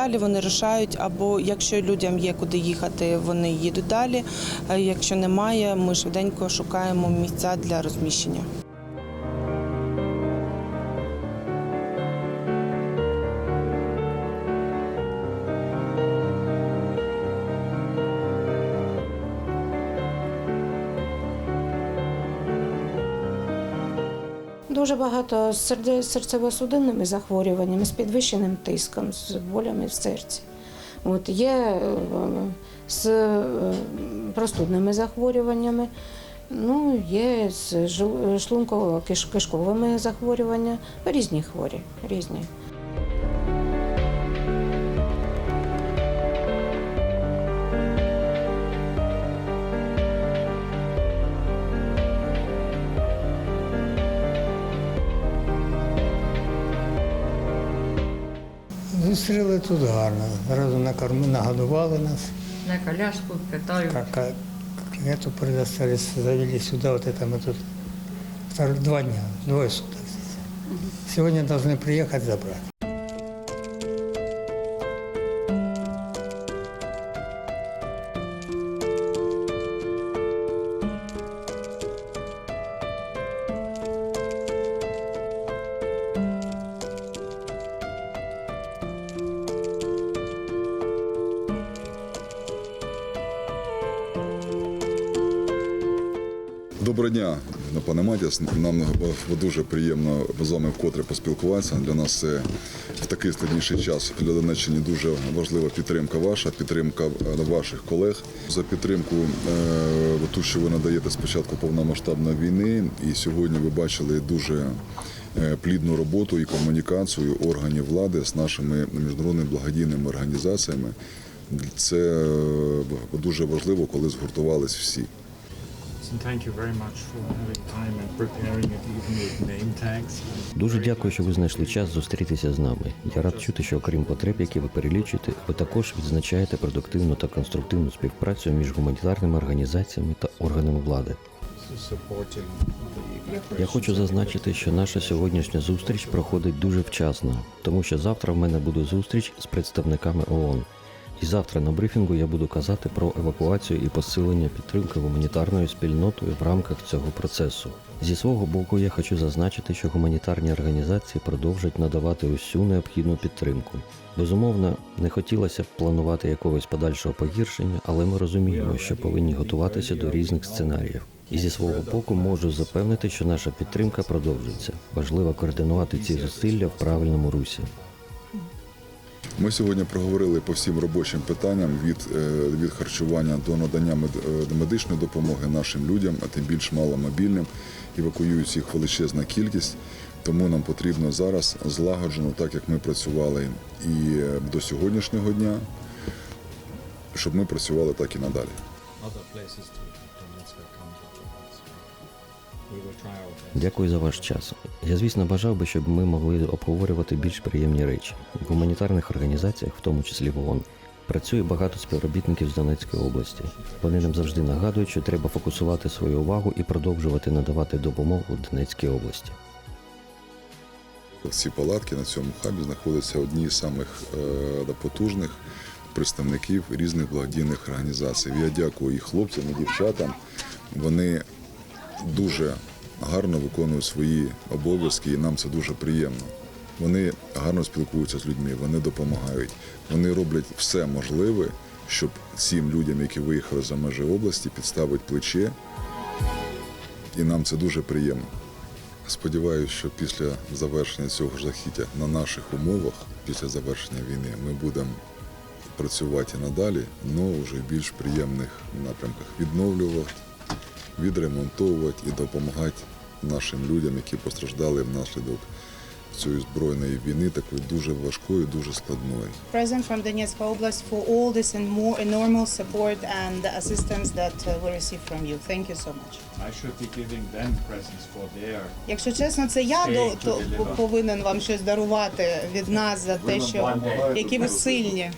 Далі вони рішають, або якщо людям є куди їхати, вони їдуть далі. Якщо немає, ми швиденько шукаємо місця для розміщення. Дуже багато з серцево-судинними захворюваннями, з підвищеним тиском, з болями в серці. От є е, з е, простудними захворюваннями, ну, є з шлунково-кишковими захворюваннями, різні хворі, різні. Зустріли тут гарно. Зразу накорми, нагодували нас. На коляску катаю. Как, как эту предоставили, завели сюда, вот это мы тут втор- два дня, двое суток здесь. Сегодня должны приехать забрать. Доброго дня, пане Матіс. Нам дуже приємно з вами вкотре поспілкуватися. Для нас це в такий складніший час для Донеччини дуже важлива підтримка ваша, підтримка е, ваших колег. За підтримку е, ту, що ви надаєте спочатку повномасштабної війни. І сьогодні ви бачили дуже е, плідну роботу і комунікацію органів влади з нашими міжнародними благодійними організаціями. Це е, дуже важливо, коли згуртувались всі. Дуже дякую, що ви знайшли час зустрітися з нами. Я рад чути, що окрім потреб, які ви перелічуєте, ви також відзначаєте продуктивну та конструктивну співпрацю між гуманітарними організаціями та органами влади. Я хочу зазначити, що наша сьогоднішня зустріч проходить дуже вчасно, тому що завтра в мене буде зустріч з представниками ООН. І завтра на брифінгу я буду казати про евакуацію і посилення підтримки гуманітарною спільнотою в рамках цього процесу. Зі свого боку, я хочу зазначити, що гуманітарні організації продовжать надавати усю необхідну підтримку. Безумовно, не хотілося б планувати якогось подальшого погіршення, але ми розуміємо, що повинні готуватися до різних сценаріїв. І зі свого боку можу запевнити, що наша підтримка продовжується. Важливо координувати ці зусилля в правильному русі. Ми сьогодні проговорили по всім робочим питанням від, е, від харчування до надання е, медичної допомоги нашим людям, а тим більш маломобільним. Евакуюється їх величезна кількість. Тому нам потрібно зараз злагоджено, так як ми працювали і е, до сьогоднішнього дня, щоб ми працювали так і надалі. Дякую за ваш час. Я, звісно, бажав би, щоб ми могли обговорювати більш приємні речі. В гуманітарних організаціях, в тому числі в ООН, працює багато співробітників з Донецької області. Вони нам завжди нагадують, що треба фокусувати свою увагу і продовжувати надавати допомогу Донецькій області. Ці палатки на цьому хабі знаходяться одні з самих е, потужних представників різних благодійних організацій. Я дякую і хлопцям, і дівчатам. Вони дуже гарно виконують свої обов'язки, і нам це дуже приємно. Вони гарно спілкуються з людьми, вони допомагають. Вони роблять все можливе, щоб цим людям, які виїхали за межі області, підставити плече. І нам це дуже приємно. Сподіваюся, що після завершення цього жахіття на наших умовах, після завершення війни, ми будемо працювати надалі, але вже в більш приємних напрямках відновлювати, відремонтовувати і допомагати нашим людям, які постраждали внаслідок цієї збройної війни, такої дуже важкої, дуже складної. President from Donetsk Oblast for all this and more enormous support and assistance that uh, we receive from you. Thank you so much. I should be giving them presents for their Якщо чесно, це я до, то повинен вам щось дарувати від нас за те, що які ви сильні.